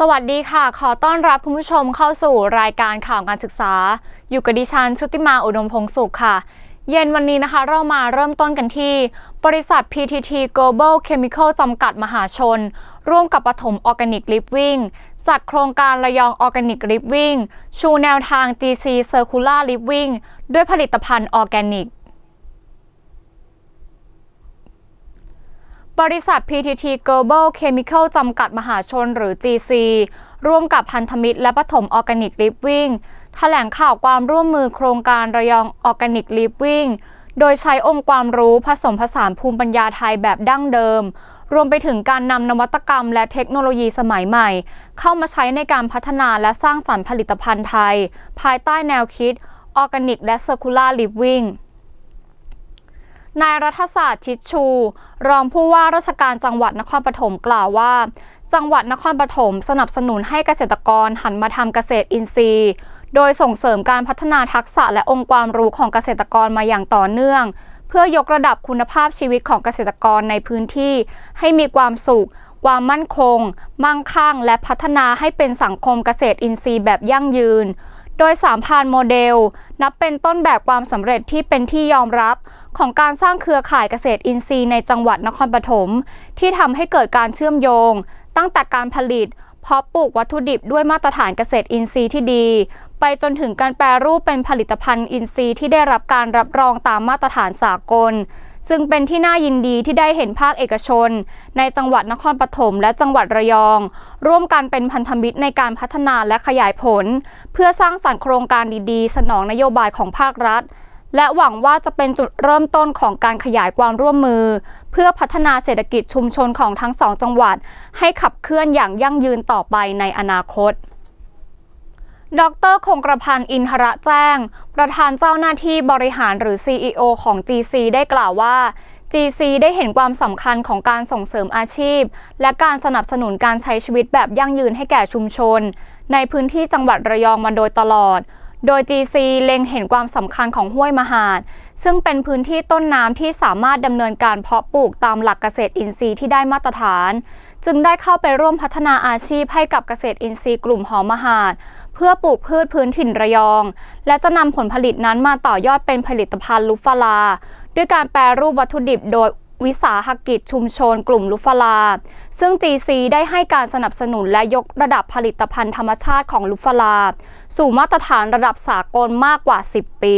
สวัสดีค่ะ ขอต้อนรับคุณผู้ชมเข้าสู่รายการข่าวการศึกษา อยู่กับดิฉันชุติมาอุดมพงศ์สุขค่ะ เย็นวันนี้นะคะเรามาเริ่มต้นกันที่ บริษัท PTT Global Chemical จำกัดมหาชน ร่วมกับปฐมออร์แกนิกลิฟวิ่งจัดโครงการระยองออร์แกนิกลิฟวิ่งชูแนวทาง GC Circular Living ด้วยผลิตภัณฑ์ออร์แกนิก บริษัท PTT Global Chemical จำกัดมหาชนหรือ GC ร่วมกับพันธมิตรและปฐมออร์แกนิกลิฟวิ่งแถลงข่าวความร่วมมือโครงการระยองออร์แกนิกลิฟวิ่งโดยใช้องค์ความรู้ผสมผสานภูมิปัญญาไทยแบบดั้งเดิม รวมไปถึงการนำนวัตกรรมและเทคโนโลยีสมัยใหม่ เข้ามาใช้ในการพัฒนาและสร้างสรรค์ผลิตภัณฑ์ไทย ภายใต้แนวคิดออร์แกนิกและ Circular Living นายรัฐศาสตร์ชิดชู รองผู้ว่าราชการจังหวัดนครปฐมกล่าวว่า จังหวัดนครปฐมสนับสนุนให้เกษตรกรหันมาทำเกษตรอินทรีย์ โดยส่งเสริมการพัฒนาทักษะและองค์ความรู้ของเกษตรกรมาอย่างต่อเนื่อง เพื่อยกระดับคุณภาพชีวิตของเกษตรกรในพื้นที่ ให้มีความสุข ความมั่นคง มั่งคั่ง และพัฒนาให้เป็นสังคมเกษตรอินทรีย์แบบยั่งยืน โดยสามพานโมเดล นับเป็นต้นแบบความสำเร็จที่เป็นที่ยอมรับของการสร้างเครือข่ายเกษตรอินทรีย์ในจังหวัดนครปฐมที่ทำให้เกิดการเชื่อมโยง ตั้งแต่การผลิตเพาะปลูกวัตถุดิบด้วยมาตรฐานเกษตรอินทรีย์ที่ดี ไปจนถึงการแปรรูปเป็นผลิตภัณฑ์อินทรีย์ที่ได้รับการรับรองตามมาตรฐานสากล ซึ่งเป็นที่น่ายินดีที่ได้เห็นภาคเอกชน ในจังหวัดนครปฐมและจังหวัดระยอง ร่วมกันเป็นพันธมิตรในการพัฒนาและขยายผล เพื่อสร้างสรรค์โครงการดีๆ สนองนโยบายของภาครัฐ และหวังว่าจะเป็นจุดเริ่มต้นของการขยายความร่วมมือ เพื่อพัฒนาเศรษฐกิจชุมชนของทั้งสองจังหวัด ให้ขับเคลื่อนอย่างยั่งยืนต่อไปในอนาคต ดรคงกระพันธ์อินทระแจ้ง ประธานเจ้าหน้าที่บริหารหรือ CEO ของ GC ได้กล่าวว่า GC ได้เห็นความสำคัญของการส่งเสริมอาชีพ และการสนับสนุนการใช้ชีวิตแบบยั่งยืนให้แก่ชุมชน ในพื้นที่จังหวัดระยองมาโดยตลอด โดย GC เล็งเห็นความสำคัญของห้วยมหาด ซึ่งเป็นพื้นที่ต้นน้ำที่สามารถดำเนินการเพาะปลูกตามหลักเกษตรอินทรีย์ที่ได้มาตรฐาน จึงได้เข้าไปร่วมพัฒนาอาชีพให้กับเกษตรอินทรีย์กลุ่มหอมหาด เพื่อปลูกพืชพื้นถิ่นระยอง และจะนำผลผลิตนั้นมาต่อยอดเป็นผลิตภัณฑ์ลูฟาลา ด้วยการแปรรูปวัตถุดิบโดย วิสาหกิจชุมชนกลุ่มลูฟลา ซึ่ง GC ได้ให้การสนับสนุนและยกระดับผลิตภัณฑ์ธรรมชาติของลูฟลา สู่มาตรฐานระดับสากลมากกว่า 10 ปี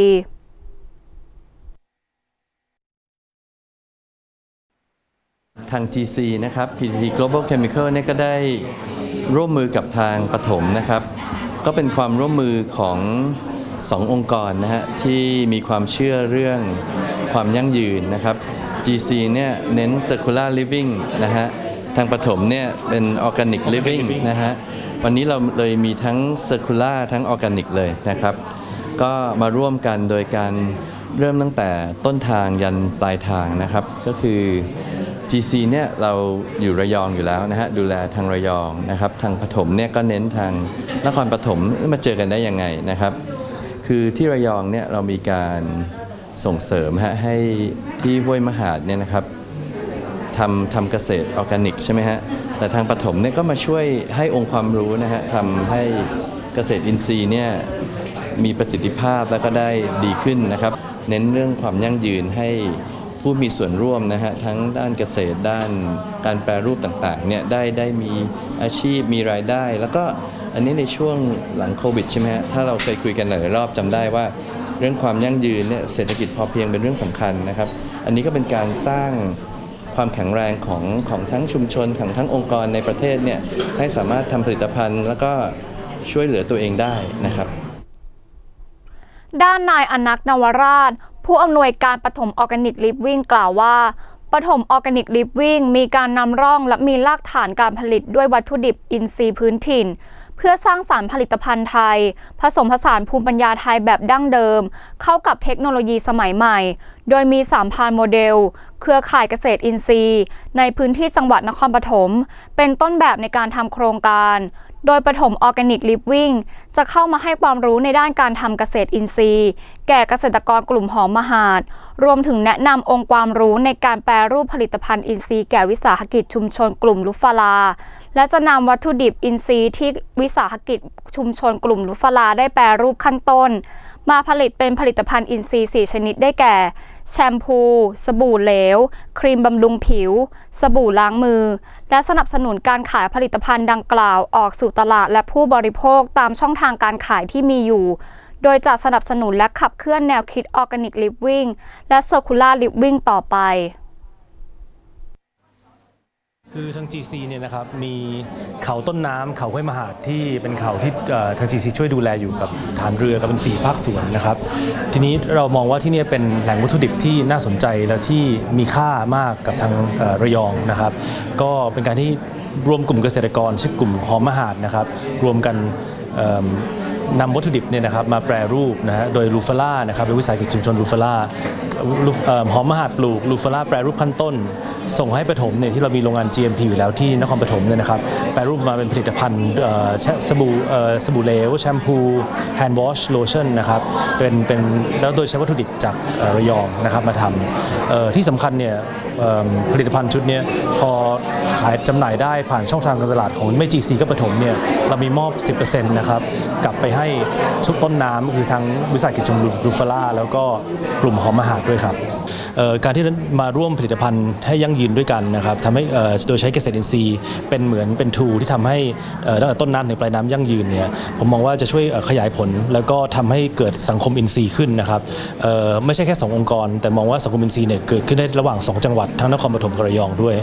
ทาง GC นะครับ PTT Global Chemical เนี่ยก็ได้ร่วมมือกับทางปฐมนะครับ ก็เป็นความร่วมมือของสององค์กรนะฮะที่มีความเชื่อเรื่องความยั่งยืนนะครับ GC เนี่ยเน้น circular living นะฮะ ทางปฐมเนี่ยเป็น organic living นะฮะ วันนี้เราเลยมีทั้ง circular ทั้ง organic เลยนะครับ ก็มาร่วมกันโดยการเริ่มตั้งแต่ต้นทางยันปลายทางนะครับ ก็คือ GC เนี่ยเราอยู่ระยองอยู่แล้วนะฮะ ดูแลทางระยองนะครับ ทางปฐมเนี่ยก็เน้นทางนครปฐมมาเจอกันได้ยังไงนะครับ คือที่ระยองเนี่ยเรามีการ ส่งเสริมฮะให้ที่ห้วยมหาดเนี่ยนะครับทำทำเกษตรออร์แกนิกใช่ไหมฮะแต่ทางปฐมเนี่ยก็มาช่วยให้องค์ความรู้นะฮะทำให้เกษตรอินทรีย์เนี่ยมีประสิทธิภาพแล้วก็ได้ดีขึ้นนะครับ เน้นเรื่องความยั่งยืนให้ผู้มีส่วนร่วมนะฮะทั้งด้านเกษตรด้านการแปรรูปต่างๆเนี่ยได้ได้มีอาชีพมีรายได้ แล้วก็อันนี้ในช่วงหลังโควิดใช่ไหมฮะถ้าเราเคยคุยกันหลายรอบจำได้ว่า เรื่องความยั่งยืนเนี่ยเศรษฐกิจพอเพียงเป็นเรื่องสำคัญนะครับ อันนี้ก็เป็นการสร้างความแข็งแรงของของทั้งชุมชนของทั้งองค์กรในประเทศเนี่ยให้สามารถทำผลิตภัณฑ์ แล้วก็ช่วยเหลือตัวเองได้นะครับ ด้านนายอนักนวราช ผู้อำนวยการปฐมออร์แกนิกลิฟวิ่งกล่าวว่าปฐมออร์แกนิกลิฟวิ่งมีการนำร่องและมีรากฐานการผลิตด้วยวัตถุดิบอินทรีย์พื้นถิ่น เพื่อสร้างสารรค์ผลิตภัณฑ์ไทย ผสมผสานภูมิปัญญาไทยแบบดั้งเดิม เข้ากับเทคโนโลยีสมัยใหม่ โดยมีสามพานโมเดล เครือข่ายเกษตรอินทรีย์ ในพื้นที่จังหวัดนครปฐมเป็นต้นแบบในการทำโครงการ โดยปฐมออร์แกนิกลิฟวิ่งจะเข้ามาให้ความรู้ในด้านการทำเกษตรอินทรีย์ แก่เกษตรกรกลุ่มหอมมหาด รวมถึงแนะนำองค์ความรู้ในการแปรรูปผลิตภัณฑ์อินทรีย์แก่วิสาหกิจชุมชนกลุ่มลุฟาลา และจะนำวัตถุดิบอินทรีย์ที่วิสาหกิจชุมชนกลุ่มลุฟาลาได้แปรรูปขั้นต้น มาผลิตเป็นผลิตภัณฑ์อินทรีย์ 4 ชนิดได้แก่ แชมพู สบู่เหลว ครีมบำรุงผิว สบู่ล้างมือ และสนับสนุนการขายผลิตภัณฑ์ดังกล่าวออกสู่ตลาดและผู้บริโภคตามช่องทางการขายที่มีอยู่ โดยจะสนับสนุนและขับเคลื่อนแนวคิดออร์แกนิกลิฟวิ่งและเซอร์คูลาร์ลิฟวิ่งต่อไป คือทาง GC เนี่ยนะครับมีเขาต้นน้ำเขาห้วยมหาดที่เป็นเขาที่เอ่อทาง GC ช่วยดูแลอยู่กับฐานเรือกับเป็นสีภาคส่วนนะครับ ทีนี้เรามองว่าที่เนี่ยเป็นแหล่งวัตถุดิบที่น่าสนใจและที่มีค่ามากกับทางเอ่อระยองนะครับ ก็เป็นการที่รวมกลุ่มเกษตรกรชื่อกลุ่มหอมมหาดนะครับ รวมกันเอิ่ม นำวัตถุดิบเนี่ยนะครับมาแปรรูปนะฮะโดยลูฟาล่านะครับเป็นวิสาหกิจชุมชนลูฟาล่าหอมมหาดปลูกลูฟาล่าแปรรูปขั้นต้น ส่งให้ปฐมเนี่ยที่เรามีโรงงาน GMP อยู่แล้วที่นครปฐมเนี่ยนะครับแปรรูปมาเป็นผลิตภัณฑ์แชสบู่สบู่เหลวแชมพูแฮนด์วอชโลชั่นนะครับเป็นเป็นแล้วโดยใช้วัตถุดิบจากระยองนะครับมาทำที่สำคัญเนี่ยผลิตภัณฑ์ชุดนี้พอ ขายจำหน่ายได้ผ่านช่องทางการตลาดของไม่ GC ก็ปฐมเนี่ยเรามีมอบ 10%นะครับกลับไปให้ชุดต้นน้ำคือทางวิสาหกิจชุมชนรูฟาล่า แล้วก็กลุ่มหอมมหาดด้วยครับการที่มาร่วมผลิตภัณฑ์ให้ยั่งยืนด้วยกันนะครับทำให้โดยใช้เกษตรอินทรีย์ เป็นเหมือนเป็นทูที่ทำให้ตั้งแต่ต้นน้ำถึงปลายน้ำยั่งยืนเนี่ยผมมองว่าจะช่วยขยายผล แล้วก็ทำให้เกิดสังคมอินทรีย์ขึ้นนะครับไม่ใช่แค่สององค์กร แต่มองว่าสังคมอินทรีย์เนี่ยเกิดขึ้นได้ระหว่างสองจังหวัดทั้งนครปฐมกับระยองด้วย